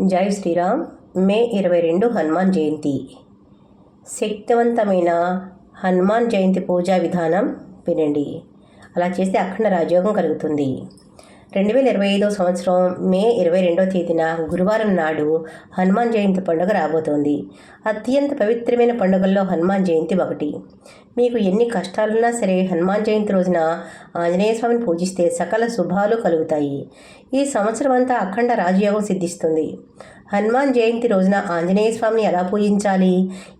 జై శ్రీరామ్. మే ఇరవై రెండు హనుమాన్ జయంతి. శక్తివంతమైన హనుమాన్ జయంతి పూజా విధానం వినండి. అలా చేస్తే అఖండ రాజయోగం కలుగుతుంది. రెండు వేల ఇరవై ఐదో సంవత్సరం మే ఇరవై రెండవ తేదీన గురువారం నాడు హనుమాన్ జయంతి పండుగ రాబోతోంది. అత్యంత పవిత్రమైన పండుగల్లో హనుమాన్ జయంతి ఒకటి. మీకు ఎన్ని కష్టాలున్నా సరే హనుమాన్ జయంతి రోజున ఆంజనేయ స్వామిని పూజిస్తే సకల శుభాలు కలుగుతాయి. ఈ సంవత్సరం అంతా అఖండ రాజయోగం సిద్ధిస్తుంది. హనుమాన్ జయంతి రోజున ఆంజనేయ స్వామిని ఎలా పూజించాలి?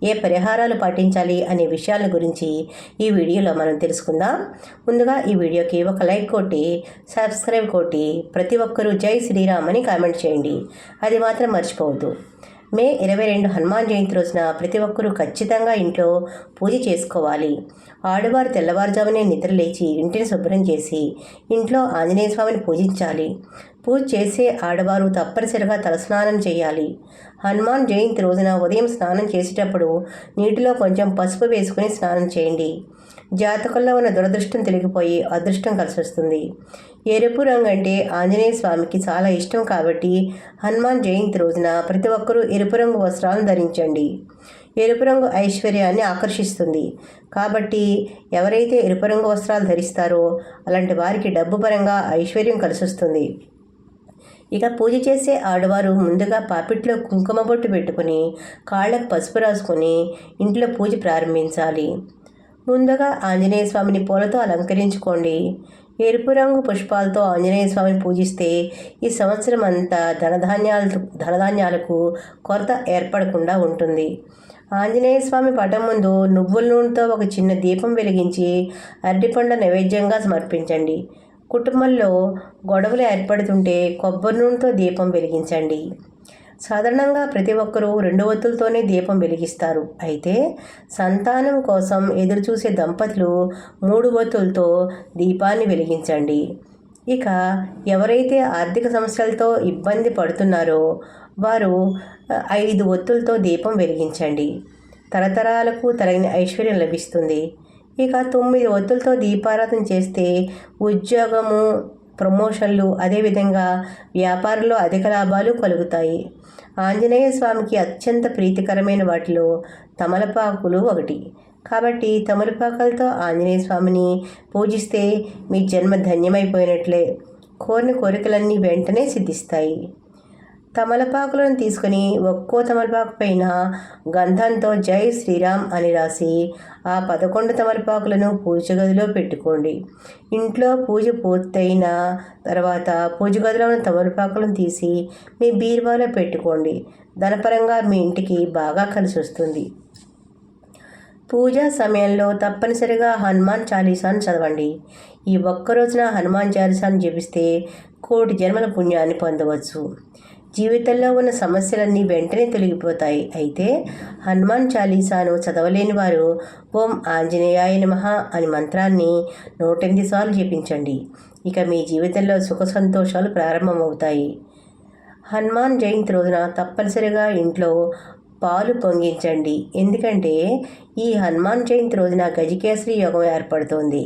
ఏ పరిహారాలు పాటించాలి? అనే విషయాల గురించి ఈ వీడియోలో మనం తెలుసుకుందాం. ముందుగా ఈ వీడియోకి ఒక లైక్ కొట్టి సబ్స్క్రైబ్ కొట్టి ప్రతి ఒక్కరూ జై శ్రీరామ్ అని కామెంట్ చేయండి. అది మాత్రం మర్చిపోవద్దు. మే ఇరవై రెండు హనుమాన్ జయంతి రోజున ప్రతి ఒక్కరూ ఖచ్చితంగా ఇంట్లో పూజ చేసుకోవాలి. ఆడవారు తెల్లవారుజామునే నిద్ర లేచి ఇంటిని శుభ్రం చేసి ఇంట్లో ఆంజనేయ స్వామిని పూజించాలి. పూజ చేసే ఆడవారు తప్పనిసరిగా తలస్నానం చేయాలి. హనుమాన్ జయంతి రోజున ఉదయం స్నానం చేసేటప్పుడు నీటిలో కొంచెం పసుపు వేసుకుని స్నానం చేయండి. జాతకంలో ఉన్న దురదృష్టం తొలగిపోయి అదృష్టం కలిసి వస్తుంది ఎరుపు రంగు అంటే ఆంజనేయ స్వామికి చాలా ఇష్టం కాబట్టి హనుమాన్ జయంతి రోజున ప్రతి ఒక్కరూ ఎరుపు రంగు వస్త్రాలను ధరించండి. ఎరుపు రంగు ఐశ్వర్యాన్ని ఆకర్షిస్తుంది. కాబట్టి ఎవరైతే ఎరుపు రంగు వస్త్రాలు ధరిస్తారో అలాంటి వారికి డబ్బు పరంగా ఐశ్వర్యం కలిసి వస్తుంది ఇక పూజ చేసే ఆడవారు ముందుగా పాపిట్లో కుంకుమ బొట్టు పెట్టుకుని కాళ్ళకు పసుపు రాసుకొని ఇంట్లో పూజ ప్రారంభించాలి. ముందుగా ఆంజనేయ స్వామిని పూలతో అలంకరించుకోండి. ఎరుపు రంగు పుష్పాలతో ఆంజనేయ స్వామిని పూజిస్తే ఈ సంవత్సరం అంతా ధనధాన్యాలు ధనధాన్యాలకు కొరత ఏర్పడకుండా ఉంటుంది. ఆంజనేయ స్వామి పటం ముందు నువ్వుల నూనెతో ఒక చిన్న దీపం వెలిగించి అరటిపండ నైవేద్యంగా సమర్పించండి. కుటుంబంలో గొడవలు ఏర్పడుతుంటే కొబ్బరి నూనెతో దీపం వెలిగించండి. సాధారణంగా ప్రతి ఒక్కరూ రెండు ఒత్తులతోనే దీపం వెలిగిస్తారు. అయితే సంతానం కోసం ఎదురుచూసే దంపతులు మూడు ఒత్తులతో దీపాన్ని వెలిగించండి. ఇక ఎవరైతే ఆర్థిక సమస్యలతో ఇబ్బంది పడుతున్నారో వారు ఐదు ఒత్తులతో దీపం వెలిగించండి. తరతరాలకు తరగిన ఐశ్వర్యం లభిస్తుంది. ఇక తొమ్మిది ఒత్తులతో దీపారాధన చేస్తే ఉద్యోగము ప్రమోషన్లు అదేవిధంగా వ్యాపారంలో అధిక లాభాలు కలుగుతాయి. ఆంజనేయ స్వామికి అత్యంత ప్రీతికరమైన వాటిలో తమలపాకులు ఒకటి. కాబట్టి తమలపాకులతో ఆంజనేయ స్వామిని పూజిస్తే మీ జన్మ ధన్యమైపోయినట్లే. కోరిన కోరికలన్నీ వెంటనే సిద్ధిస్తాయి. తమలపాకులను తీసుకుని ఒక్కో తమలపాకు పైన గంధంతో జై శ్రీరామ్ అని రాసి ఆ పదకొండు తమలపాకులను పూజ గదిలో పెట్టుకోండి. ఇంట్లో పూజ పూర్తయిన తర్వాత పూజ గదిలో ఉన్న తమలపాకులను తీసి మీ బీరువాలో పెట్టుకోండి. ధనపరంగా మీ ఇంటికి బాగా కలిసి వస్తుంది. పూజా సమయంలో తప్పనిసరిగా హనుమాన్ చాలీసాను చదవండి. ఈ ఒక్క రోజున హనుమాన్ చాలీసాను జపిస్తే కోటి జన్మల పుణ్యాన్ని పొందవచ్చు. జీవితంలో ఉన్న సమస్యలన్నీ వెంటనే తొలగిపోతాయి. అయితే హనుమాన్ చాలీసాను చదవలేని వారు ఓం ఆంజనేయాయ నమః అని మంత్రాన్ని నూటెనిమిది సార్లు జపించండి. ఇక మీ జీవితంలో సుఖ సంతోషాలు ప్రారంభమవుతాయి. హనుమాన్ జయంతి రోజున తప్పనిసరిగా ఇంట్లో పాలు పొంగించండి. ఎందుకంటే ఈ హనుమాన్ జయంతి రోజున గజకేసరి యోగం ఏర్పడుతుంది.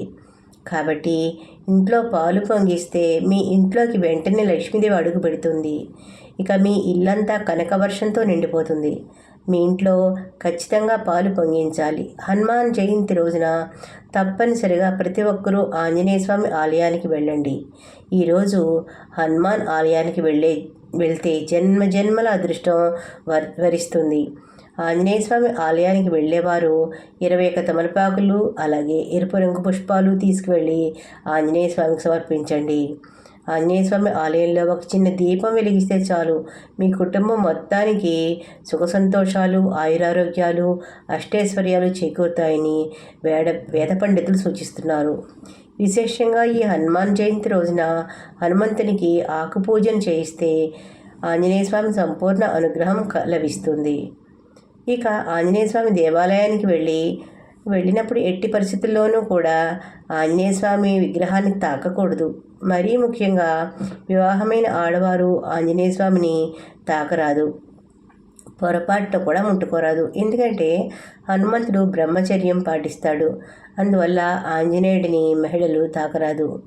కాబట్టి ఇంట్లో పాలు పొంగిస్తే మీ ఇంట్లోకి వెంటనే లక్ష్మీదేవి అడుగు పెడుతుంది. ఇక మీ ఇల్లంతా కనకవర్షంతో నిండిపోతుంది. మీ ఇంట్లో ఖచ్చితంగా పాలు పొంగించాలి. హనుమాన్ జయంతి రోజున తప్పనిసరిగా ప్రతి ఒక్కరూ ఆంజనేయ స్వామి ఆలయానికి వెళ్ళండి. ఈరోజు హనుమాన్ ఆలయానికి వెళ్ళే వెళ్తే జన్మ జన్మల అదృష్టం వర్ వరిస్తుంది. ఆంజనేయ స్వామి ఆలయానికి వెళ్ళేవారు ఇరవై ఒక్క తమలపాకులు అలాగే ఎరుపు రంగు పుష్పాలు తీసుకువెళ్ళి ఆంజనేయ స్వామికి సమర్పించండి. ఆంజనేయ స్వామి ఆలయంలో ఒక చిన్న దీపం వెలిగిస్తే చాలు. మీ కుటుంబం మొత్తానికి సుఖ సంతోషాలు ఆయురారోగ్యాలు అష్టైశ్వర్యాలు చేకూరుతాయని వేద వేద పండితులు సూచిస్తున్నారు. విశేషంగా ఈ హనుమాన్ జయంతి రోజున హనుమంతునికి ఆకుపూజన చేయిస్తే ఆంజనేయ స్వామి సంపూర్ణ అనుగ్రహం లభిస్తుంది. ఇక ఆంజనేయ స్వామి దేవాలయానికి వెళ్ళి వెళ్ళినప్పుడు ఎట్టి పరిస్థితుల్లోనూ కూడా ఆంజనేయస్వామి విగ్రహాన్ని తాకకూడదు. మరీ ముఖ్యంగా వివాహమైన ఆడవారు ఆంజనేయస్వామిని తాకరాదు. పొరపాటు కూడా ముట్టుకోరాదు. ఎందుకంటే హనుమంతుడు బ్రహ్మచర్యం పాటిస్తాడు. అందువల్ల ఆంజనేయుడిని మహిళలు తాకరాదు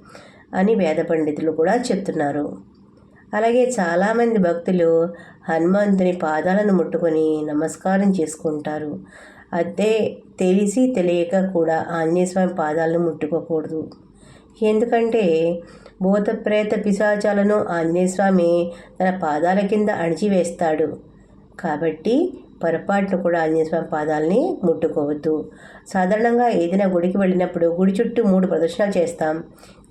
అని వేద పండితులు కూడా చెప్తున్నారు. అలాగే చాలామంది భక్తులు హనుమంతుని పాదాలను ముట్టుకొని నమస్కారం చేసుకుంటారు. అదే తెలిసి తెలియక కూడా ఆంజనేయస్వామి పాదాలను ముట్టుకోకూడదు. ఎందుకంటే భూత ప్రేత పిశాచాలను ఆంజనేయస్వామి తన పాదాల కింద అణిచివేస్తాడు. కాబట్టి పొరపాటును కూడా ఆంజనేయస్వామి పాదాలని ముట్టుకోవద్దు. సాధారణంగా ఏదైనా గుడికి వెళ్ళినప్పుడు గుడి చుట్టూ మూడు ప్రదక్షిణాలు చేస్తాం.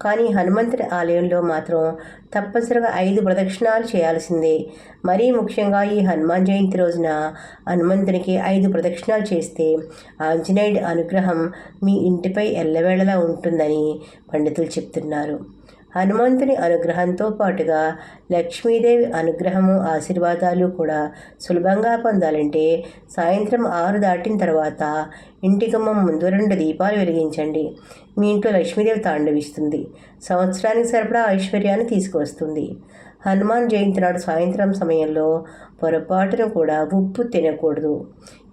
కానీ హనుమంతుడి ఆలయంలో మాత్రం తప్పనిసరిగా ఐదు ప్రదక్షిణాలు చేయాల్సిందే. మరీ ముఖ్యంగా ఈ హనుమాన్ జయంతి రోజున హనుమంతునికి ఐదు ప్రదక్షిణాలు చేస్తే ఆంజనేయుడి అనుగ్రహం మీ ఇంటిపై ఎల్లవేళలా ఉంటుందని పండితులు చెప్తున్నారు. హనుమంతుని అనుగ్రహంతో పాటుగా లక్ష్మీదేవి అనుగ్రహము ఆశీర్వాదాలు కూడా సులభంగా పొందాలంటే సాయంత్రం ఆరు దాటిన తర్వాత ఇంటి గుమ్మం ముందు రెండు దీపాలు వెలిగించండి. మీ ఇంట్లో లక్ష్మీదేవి తాండవిస్తుంది. సంవత్సరానికి సరిపడా ఐశ్వర్యాన్ని తీసుకువస్తుంది. హనుమాన్ జయంతి నాడు సాయంత్రం సమయంలో పొరపాటును కూడా ఉప్పు తినకూడదు.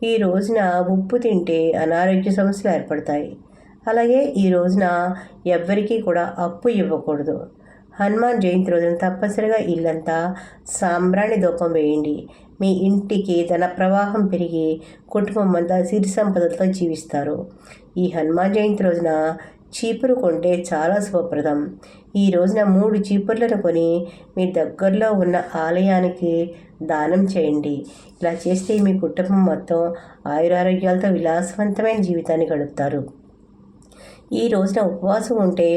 ఈ రోజున ఉప్పు తింటే అనారోగ్య సమస్యలు ఏర్పడతాయి. అలాగే ఈ రోజున ఎవ్వరికీ కూడా అప్పు ఇవ్వకూడదు. హనుమాన్ జయంతి రోజున తప్పనిసరిగా ఇల్లంతా సాంబ్రాణి దూపం వేయండి. మీ ఇంటికి ధన ప్రవాహం పెరిగి కుటుంబం అంతా సిరి సంపదలతో జీవిస్తారు. ఈ హనుమాన్ జయంతి రోజున చీపురు కొంటే చాలా శుభప్రదం. ఈ రోజున మూడు చీపుర్లను కొని మీ దగ్గరలో ఉన్న ఆలయానికి దానం చేయండి. ఇలా చేస్తే మీ కుటుంబం మొత్తం ఆయురారోగ్యాలతో విలాసవంతమైన జీవితాన్ని గడుపుతారు. ఈ రోజున ఉపవాసం ఉంటే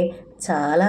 చాలా